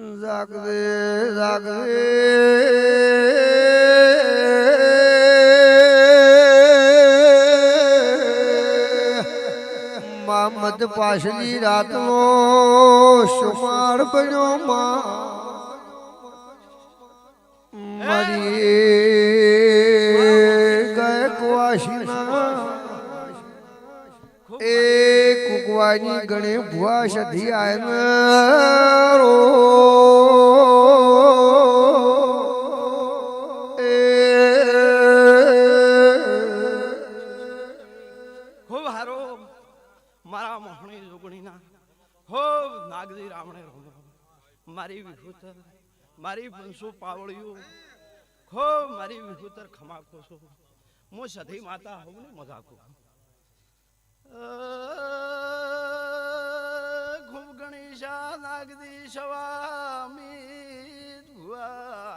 જાગદે જાગદે મામદ પાછલી રાતનો સુમાર બન્યો માં મારી કુકવાની ગણે ભુવા સધી આયનો ખૂબ હારો મારા ખૂબ નાગજી રામણે રમો મારી વિભૂતર મારી બંસુ પાવળિયું. ખૂબ મારી વિભૂતર ખમાકો છો હું માતા હોઉં ને મજાકો ખૂબ ગણેશા નાગદી સ્વામી ભુવા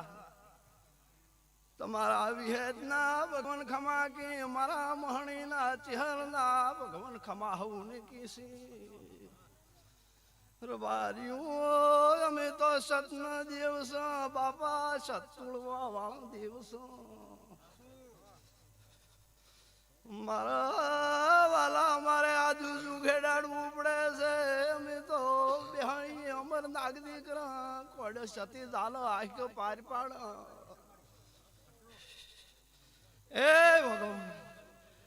તમારા વિહેદના ભગવાન ખમા કે મારા મહણીના ચહેરના ભગવાન ખમા હું ને કીસી રબાર્યું અમે તો સતન દિવસ, બાપા સતુળવા વાળો દિવસ. મારા વાલા, મારે આજુ સુઘેડાડવું નાગ દીકરા કોડ સતી ચાલો આખ પાર પાડ એ ભગવાન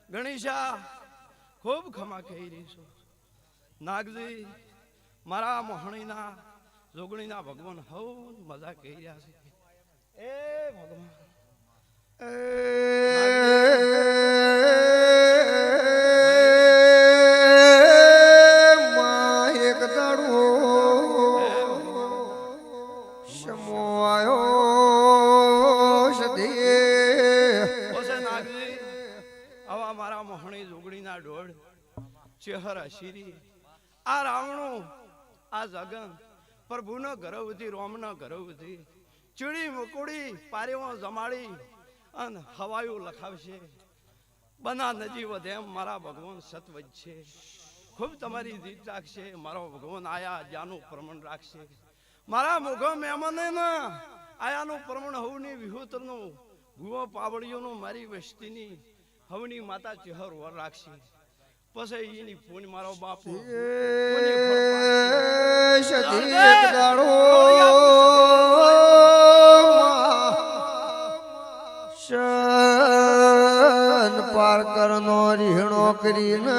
ગણેશા ખૂબ ખમા કહી રહી છું નાગજી મારા મોહણીના જોગણીના ભગવાન હવ મજા કહી રહ્યા છે એ ભગવાન એક ચેહર શીરી. આ રાવણું, આ જગન, પ્રભુનો ગરવથી રોમનો ગરવથી ચીડી મુકુડી, પારેવો જમાડી અને હવાયું લખાવશે. બના નજી વધે એમ મારા ભગવાન સતવજ છે. ખૂબ તમારી જીત રાખશે, મારો ભગવાન આયા જાનું પ્રમણ રાખશે. મારા મુખો મહેમાને ના આયાનું પ્રમણ હવની વિહુતરનું ભૂવો પાવડીઓનું મારી વસ્તીની હવની માતા ચહેર વર રાખશે. પછી એની ફોન મારો બાપુ પાર કરનો રીહણો કરીને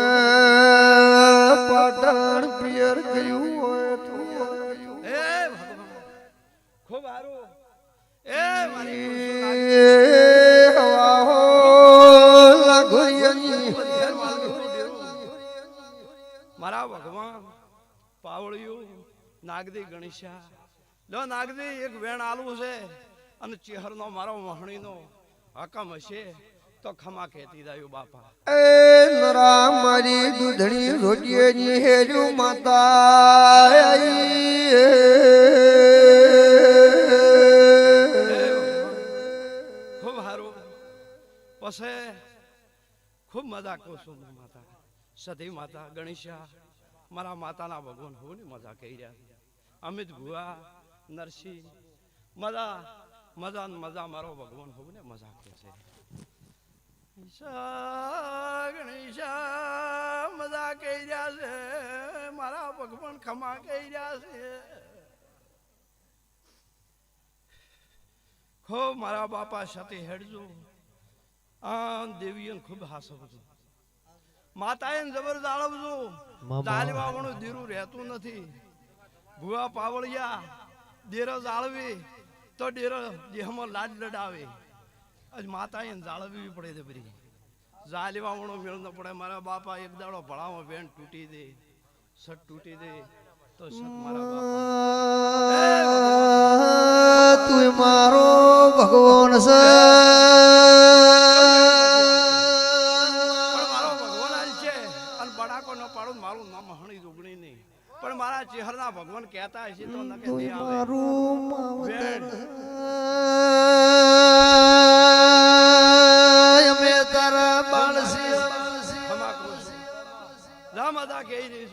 પાટણ પિયર કર્યું હોય તો ભગવાન. ખૂબ સારું. એ મારી મારા ભગવાન પાવળિયું નાગદી ગણેશા. લો નાગદી એક વેણ આલું છે અને ચેહરનો મારો વહણીનો હકમ હશે તો ખમા કહેતી દાયું બાપા. એ નરા મારી દૂધણી રોટીએની હેજુ માતા ખૂબ સારું. પછી ખૂબ મજા કરું છું. સધી માતા ગણેશા, મારા માતાના ભગવાન હું મજા કહી રહ્યા છે. અમિત ભુવા, નરસિંહ, મજા મજા મજા મારો ભગવાન હું ને મજા કહે છે. ગણેશા મજા કહી રહ્યા છે. મારા ભગવાન ખમા કહી રહ્યા છે. ખૂબ મારા બાપા સાથે હેડજો. આ દેવીઓ ખૂબ હાસવજો માતાએ જબર જાળવજો દાલવાવણું દીરું રહેતું નથી. ભૂવા પાવળિયા દેર જાળવી તો ડેર દેહમાં લાડ લડાવે. આજ માતાએ જાળવવી પડે છે બધી જાલવાવણો મેળ ન પડે. મારા બાપા એક દાડો ભણાવો બેન તૂટી દે સટ તૂટી દે તો સટ મારા બાપા તું મારો ભગવાન છે. પણ મારા ચહેરના ભગવાન કહેતા હશે તો ન કે તું દે આવે. મારું માવતર અમે તારા બાણસી. જા માતા કહી રહી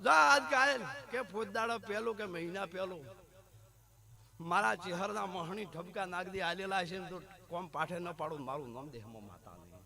જા આજ કાયલ કે ફોજદાડો પહેલું કે મહિના પહેલું. મારા ચહેરના મહણી ઠપકા નાગદી આલેલા છે તો કોમ પાઠે ન પાડું મારું નામ દે માતા નહીં.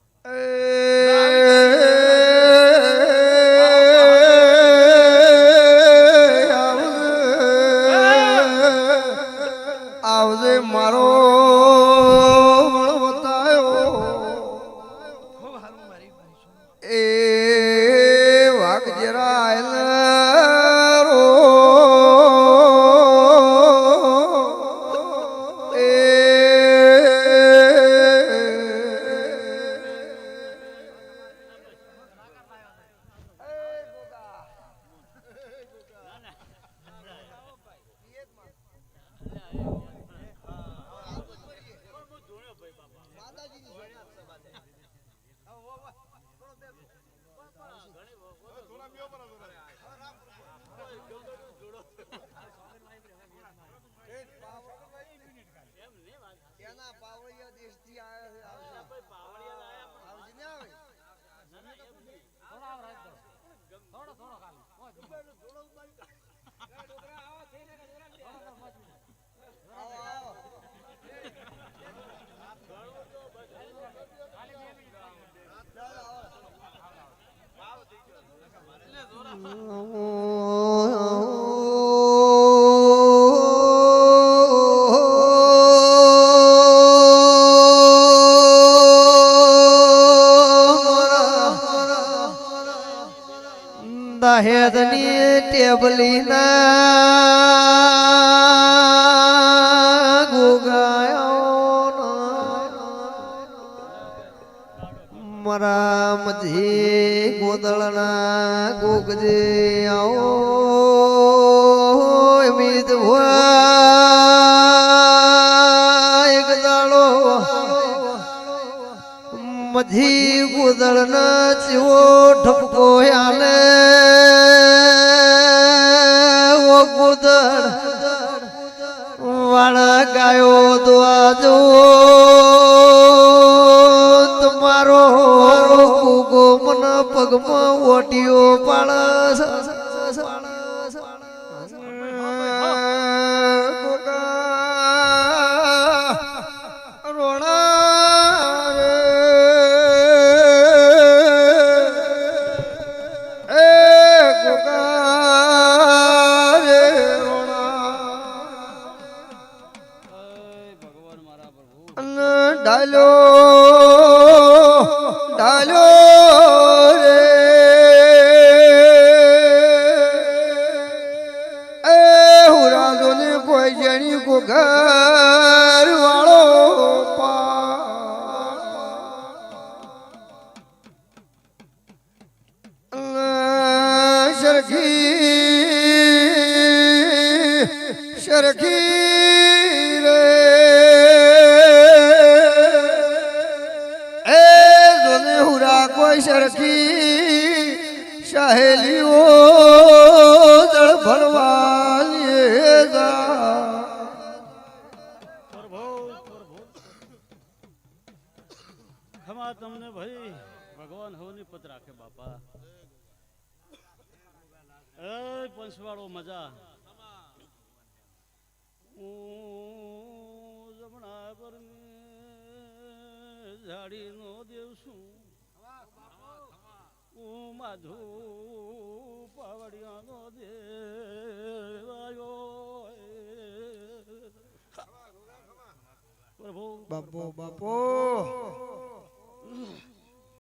દહેદની થોડો ના ગોગાયો મરા મધી ગોદળના ગોગજે આવો મીત એક દાડો. મધી ગોદળના ચીવો ઠપકો આલે ગાયો દ્વાજો તમારો કુગો મન પગમાં ઓટીઓ પાળસ ડાલો ડાલો રે. એ હુરાજો ને કોઈ જણી કો ખમા તમને ભાઈ. ભગવાન હોની પત રાખે બાપા. એ પંચવાળો મજા. જમણા પર ઝાડીનો દેવ છું. હું માધુ પાવડિયાનો દેવ આવ્યો પ્રભુ. બાપો બાપો. Ugh.